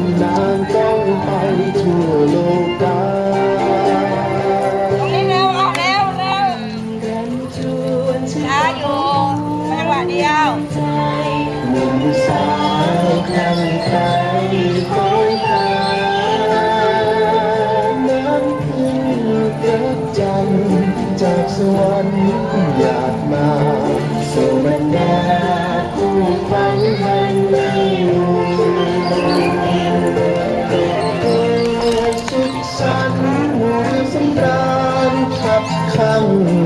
ำนานต้เร็วๆออเร็วเร็วช้าอยู่จังหวะเดียวน้ำพึ่งระจันจากสวรรค์ cada